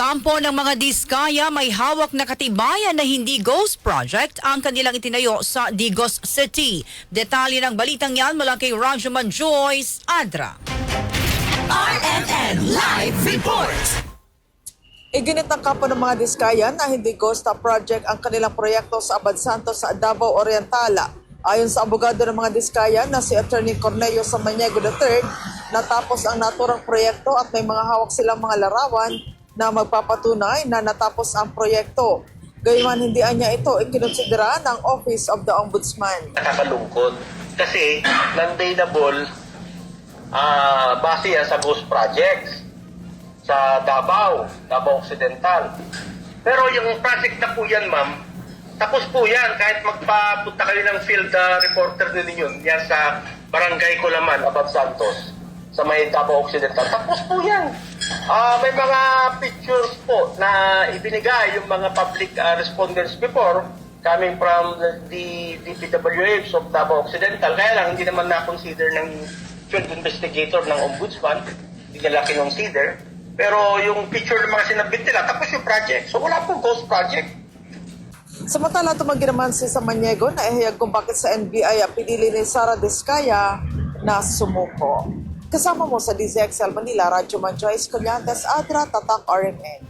kampo ng mga diskaya may hawak na katibayan na hindi ghost project ang kanilang itinayo sa Digos City. Detalye ng balitang yan mula kay Rajaman Joyce Adra. RMN Live Report! Iginit ng kampo ng mga diskayan na hindi ghost project ang kanilang proyekto sa Abad Santos sa Davao Oriental. Ayon sa abogado ng mga diskayan na si Attorney Cornelio Samaniego III, natapos ang naturang proyekto at may mga hawak silang mga larawan na magpapatunay na natapos ang proyekto. Gayunman hindi anya ito ikinonsidera ng Office of the Ombudsman. nakakalungkot kasi non-bailable ah base yan sa ghost projects sa Davao, Davao Occidental. Pero yung project na po yan, ma'am, tapos po yan kahit magpapunta kayo ng field ah, reporter din yan sa Barangay Colaman, Abad Santos, sa may Davao Occidental. Tapos po yan. Ah, may mga pictures po na ibinigay yung mga public ah, respondents before coming from the, DPWH of Davao Occidental. Kaya lang, hindi naman na-consider ng field investigator ng ombudsman. Hindi nila kinonsider. Pero yung picture ng mga sinabit nila, tapos yung project. So wala pong ghost project. Samantala, tumagi naman si Samaniego na ihayag kung bakit sa NBI pinili ni Sara Diskaya na sumuko. Kasama mo sa DZXL Manila, Radyo Man Joyce Collantes, Adra, Tatak, RMN.